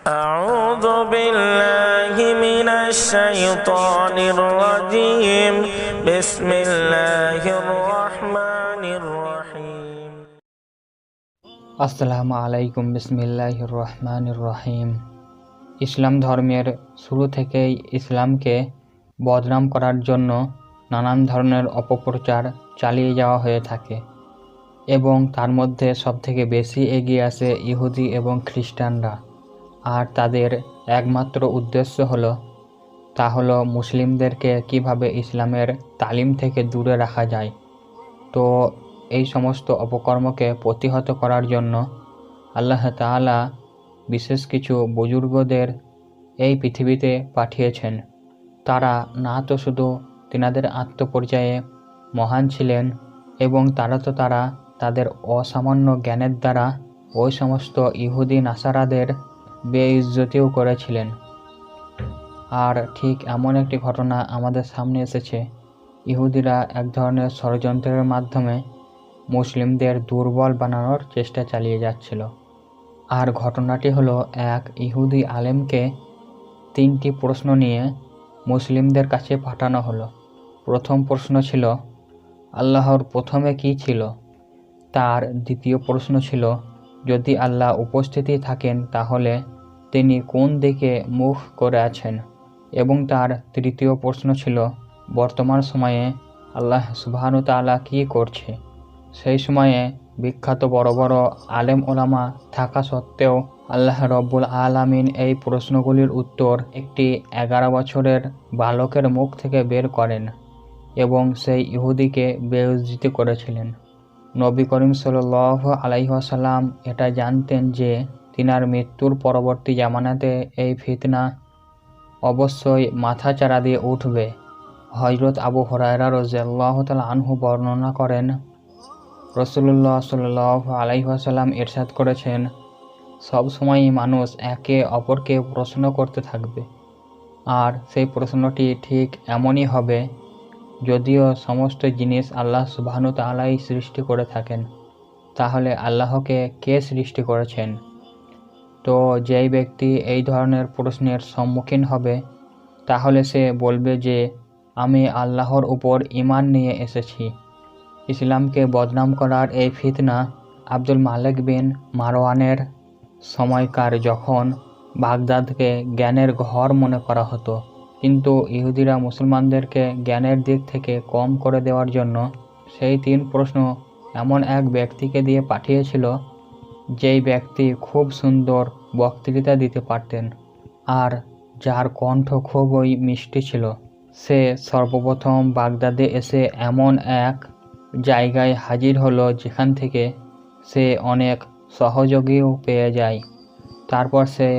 أعوذ بالله من الشيطان الرجيم بسم الله الرحمن الرحيم আসসালামু আলাইকুম বিসমিল্লাহ রহমান রহিম ইসলাম ধর্মের শুরু থেকেই ইসলামকে বদনাম করার জন্য নানান ধরনের অপপ্রচার চালিয়ে যাওয়া হয়ে থাকে এবং তার মধ্যে সবথেকে বেশি এগিয়ে আসে ইহুদি এবং খ্রিস্টানরা আর তাদের একমাত্র উদ্দেশ্য হলো, তা হলো মুসলিমদেরকে কীভাবে ইসলামের তালিম থেকে দূরে রাখা যায়। তো এই সমস্ত অপকর্মকে প্রতিহত করার জন্য আল্লাহ তাআলা বিশেষ কিছু বুজুর্গদের এই পৃথিবীতে পাঠিয়েছেন। তারা না তো শুধু তিনাদের আত্মপরিচয়ে মহান ছিলেন এবং তারা তো তারা তাদের অসামান্য জ্ঞানের দ্বারা ওই সমস্ত ইহুদি, নাসারাদের বেইজ্জতিও করেছিলেন। আর ঠিক এমন একটি ঘটনা আমাদের সামনে এসেছে। ইহুদিরা এক ধরনের ষড়যন্ত্রের মাধ্যমে মুসলিমদের দুর্বল বানানোর চেষ্টা চালিয়ে যাচ্ছিল। আর ঘটনাটি হলো এক ইহুদি আলেমকে তিনটি প্রশ্ন নিয়ে মুসলিমদের কাছে পাঠানো হলো। প্রথম প্রশ্ন ছিল, আল্লাহর প্রথমে কি ছিল? তার দ্বিতীয় প্রশ্ন ছিল যদি আল্লাহ উপস্থিতি থাকেন, তাহলে তিনি কোন দিকে মুখ করে আছেন? এবং তার তৃতীয় প্রশ্ন ছিল, বর্তমান সময়ে আল্লাহ সুবহানু তাআলা কী করছে? সেই সময়ে বিখ্যাত বড় বড় আলেম ওলামা থাকা সত্ত্বেও আল্লাহ রব্বুল আলামিন এই প্রশ্নগুলির উত্তর একটি এগারো বছরের বালকের মুখ থেকে বের করেন এবং সেই ইহুদিকে বেউজিত করেছিলেন। নবী করিম সাল আলাইসাল্লাম এটা জানতেন যে তিনার মৃত্যুর পরবর্তী জামানাতে এই ফিতনা অবশ্যই মাথা চারা দিয়ে উঠবে। হজরত আবু হরায়রা রজিয়াল্লাহ তাল আনহু বর্ণনা করেন রসুল্লাহ সাল আলাইসাল্লাম এরশাদ করেছেন, সব সময়ই মানুষ একে অপরকে প্রশ্ন করতে থাকবে। আর সেই প্রশ্নটি ঠিক এমনই হবে যদিও সমস্ত জিনিস আল্লাহ সুবাহানু তালাই সৃষ্টি করে থাকেন, তাহলে আল্লাহকে কে সৃষ্টি করেছেন? তো যেই ব্যক্তি এই ধরনের প্রশ্নের সম্মুখীন হবে, তাহলে সে বলবে যে, আমি আল্লাহর উপর ইমান নিয়ে এসেছি। ইসলামকে বদনাম করার এই ফিতনা আব্দুল মালিক বিন মারওয়ানের সময়কার যখন বাগদাদকে জ্ঞানের ঘর মনে করা হতো। কিন্তু ইহুদিরা মুসলমানদেরকে জ্ঞানের দিক থেকে কম করে দেওয়ার জন্য সেই তিন প্রশ্ন এমন এক ব্যক্তিকে দিয়ে পাঠিয়েছিল, যেই ব্যক্তি খুব সুন্দর বক্তৃতা দিতে পারতেন আর যার কণ্ঠ খুবই মিষ্টি ছিল। সে সর্বপ্রথম বাগদাদে এসে এমন এক জায়গায় হাজির হলো যেখান থেকে সে অনেক সহযোগীও পেয়ে যায়। তারপর সে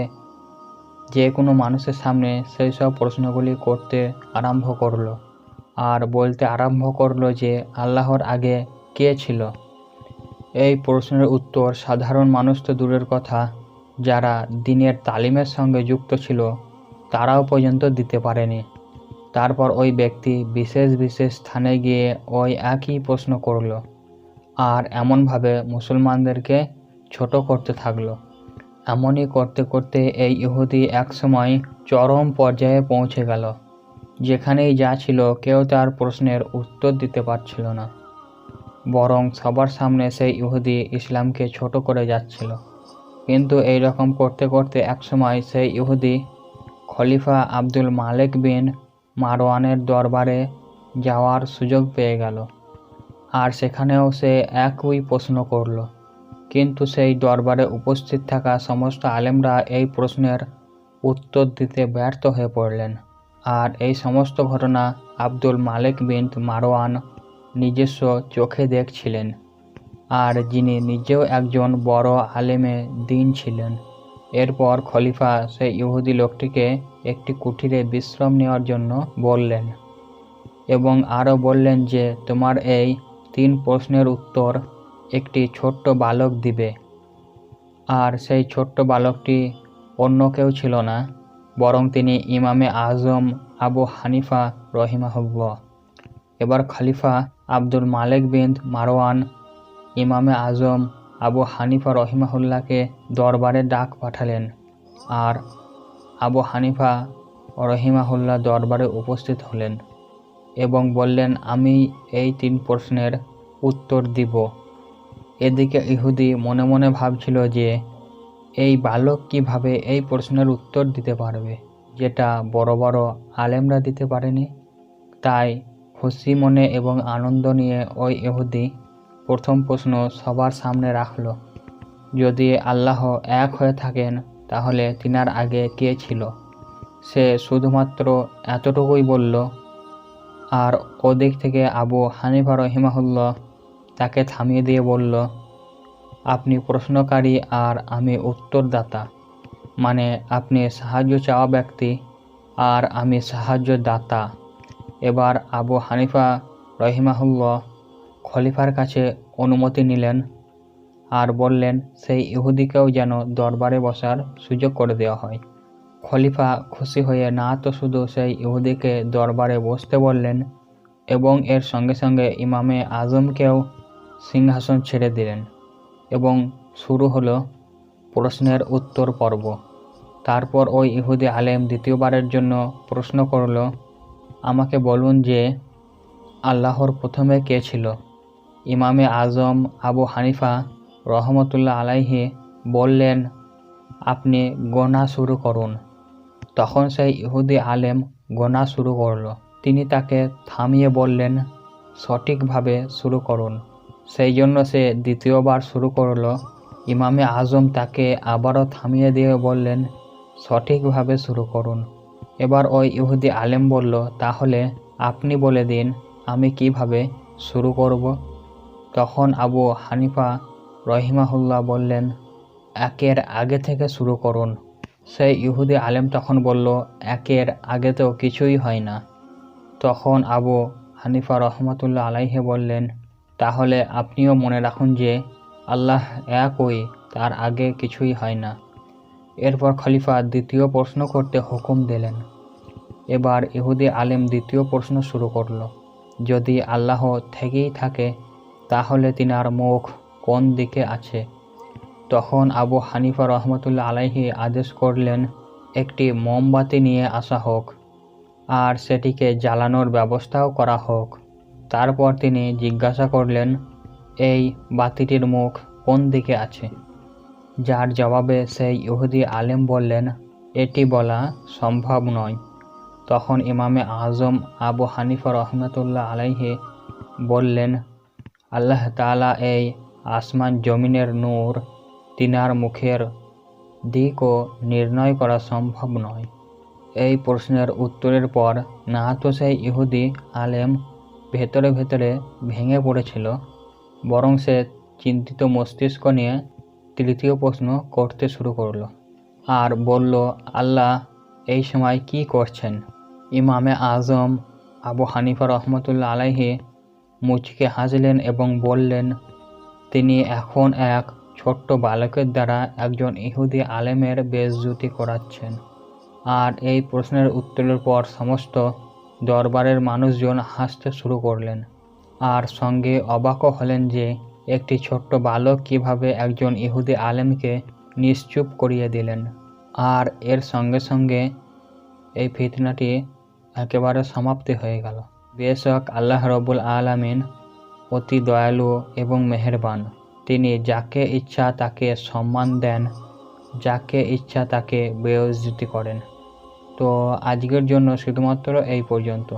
যে কোনো মানুষের সামনে সেই সব প্রশ্নগুলি করতে আরম্ভ করল আর বলতে আরম্ভ করল যে আল্লাহর আগে কে ছিল। এই প্রশ্নের উত্তর সাধারণ মানুষ তো দূরের কথা। যারা দিনের তালিমের সঙ্গে যুক্ত ছিল, তারাও পর্যন্ত দিতে পারেনি। তারপর ওই ব্যক্তি বিশেষ বিশেষ স্থানে গিয়ে ওই একই প্রশ্ন করল। আর এমনভাবে মুসলমানদেরকে ছোট করতে থাকল। এমনই করতে করতে এই ইহুদি একসময় চরম পর্যায়ে পৌঁছে গেল। যেখানেই যা ছিল কেউ তার প্রশ্নের উত্তর দিতে পারছিল না। বরং সবার সামনে সেই ইহুদি ইসলামকে ছোট করে যাচ্ছিল। কিন্তু এই রকম করতে করতে একসময় সেই ইহুদি খলিফা আব্দুল মালিক বিন মারওয়ানের দরবারে যাওয়ার সুযোগ পেয়ে গেল। আর সেখানেও সে একই প্রশ্ন করল। কিন্তু সেই দরবারে উপস্থিত থাকা সমস্ত আলেমরা এই প্রশ্নের উত্তর দিতে ব্যর্থ হয়ে পড়লেন। আর এই সমস্ত ঘটনা আব্দুল মালিক বিন মারওয়ান নিজস্ব চোখে দেখছিলেন। আর যিনি নিজেও একজন বড় আলেমে দিন ছিলেন। এরপর খলিফা সেই ইহুদি লোকটিকে একটি কুঠিরে বিশ্রাম নেওয়ার জন্য বললেন এবং আরও বললেন যে, তোমার এই তিন প্রশ্নের উত্তর একটি ছোট্ট বালক দিবে। আর সেই ছোট্ট বালকটি অন্য কেউ ছিল না, বরং তিনি ইমামে আজম আবু হানিফা রহিমাহুল্লাহ। এবার খলিফা আব্দুল মালেক বিন মারওয়ান ইমামে আজম আবু হানিফা রহিমাহুল্লাহকে দরবারে ডাক পাঠালেন। আর আবু হানিফা রহিমাহুল্লাহ দরবারে উপস্থিত হলেন এবং বললেন, আমি এই তিন প্রশ্নের উত্তর দিব। এদিকে ইহুদি মনে মনে ভাবছিল যে, এই বালক কীভাবে এই প্রশ্নের উত্তর দিতে পারবে, যেটা বড় বড় আলেমরা দিতে পারেনি? তাই খুশি মনে এবং আনন্দ নিয়ে ওই ইহুদি প্রথম প্রশ্ন সবার সামনে রাখল, যদি আল্লাহ এক হয়ে থাকেন, তাহলে তিনার আগে কে ছিল? সে শুধুমাত্র এতটুকুই বলল, আর ওদিক থেকে আবু হানিফা রহিমাহুল্লাহ তাকে থামিয়ে দিয়ে বলল, আপনি প্রশ্নকারী আর আমি উত্তরদাতা। মানে আপনি সাহায্য চাওয়া ব্যক্তি আর আমি সাহায্য দাতা এবার আবু হানিফা রহিমাহুল্লাহ খলিফার কাছে অনুমতি নিলেন আর বললেন, সেই ইহুদিকেও যেন দরবারে বসার সুযোগ করে দেওয়া হয়। খলিফা খুশি হয়ে না তো শুধু সেই ইহুদিকে দরবারে বসতে বললেন এবং এর সঙ্গে সঙ্গে ইমামে আজমকেও সিংহাসন ছেড়ে দিলেন এবং শুরু হলো প্রশ্নের উত্তর পর্ব। তারপর ওই ইহুদি আলেম দ্বিতীয়বারের জন্য প্রশ্ন করল, আমাকে বলুন যে আল্লাহর প্রথমে কে ছিল? ইমামে আজম আবু হানিফা রহমতুল্লাহ আলাইহি বললেন, আপনি গোনা শুরু করুন। তখন সেই ইহুদি আলেম গোনা শুরু করল। তিনি তাকে থামিয়ে বললেন, সঠিকভাবে শুরু করুন। সেই জন্য সে দ্বিতীয়বার শুরু করল। ইমামে আজম তাকে আবারও থামিয়ে দিয়ে বললেন, সঠিকভাবে শুরু করুন। এবার ওই ইহুদি আলেম বলল, তাহলে আপনি বলে দিন, আমি কীভাবে শুরু করব? তখন আবু হানিফা রহিমাহুল্লাহ বললেন, একের আগে থেকে শুরু করুন। সেই ইহুদি আলেম তখন বলল, একের আগে তো কিছুই হয় না। তখন আবু হানিফা রহমতুল্লাহ আলাইহে বললেন তাহলে আপনিও মনে রাখুন যে আল্লাহ একই তার আগে কিছুই হয় না। এরপর খলিফা দ্বিতীয় প্রশ্ন করতে হুকুম দিলেন। এবার ইহুদি আলেম দ্বিতীয় প্রশ্ন শুরু করল, যদি আল্লাহ থেকেই থাকে, তাহলে তিনার মুখ কোন দিকে আছে? তখন আবু হানিফা রহমতুল্লাহ আলাইহি আদেশ করলেন, একটি মোমবাতি নিয়ে আসা হোক, আর সেটিকে জ্বালানোর ব্যবস্থাও করা হোক। তারপর তিনি জিজ্ঞাসা করলেন, এই বাতিটির মুখ কোন দিকে আছে? যার জবাবে সেই ইহুদি আলেম বললেন, এটি বলা সম্ভব নয়। তখন ইমামে আজম আবু হানিফা রহমতুল্লাহ আলাইহে বললেন, আল্লাহ তাআলা এই আসমান জমিনের নূর তিনার মুখের দিকও নির্ণয় করা সম্ভব নয়। এই প্রশ্নের উত্তরের পর না তো সেই ইহুদি আলেম ভেতরে ভেতরে ভেঙে পড়েছিল। বরং সে চিন্তিত মস্তিষ্ক নিয়ে তৃতীয় প্রশ্ন করতে শুরু করল। আর বলল, আল্লাহ, এই সময় কি করছেন? ইমামে আজম আবু হানিফা রহমতুল্লা আলাইহি মুচকে হাসলেন এবং বললেন, তিনি এখন এক ছোট্ট বালকের দ্বারা একজন ইহুদি আলেমের বেজ্জুতি করাচ্ছেন। আর এই প্রশ্নের উত্তরের পর সমস্ত দরবারের মানুষজন হাসতে শুরু করলেন আর সঙ্গে অবাকও হলেন যে একটি ছোট্ট বালক কীভাবে একজন ইহুদি আলেমকে নিশ্চুপ করিয়ে দিলেন। আর এর সঙ্গে সঙ্গে এই ফিতনাটি একেবারে সমাপ্তি হয়ে গেল। বেশক আল্লাহ রবুল আলামিন অতি দয়ালু এবং মেহেরবান। তিনি যাকে ইচ্ছা তাকে সম্মান দেন, যাকে ইচ্ছা তাকে বেয়জ্জিতি করেন। তো আজকের জন্য শুধুমাত্র এই পর্যন্ত।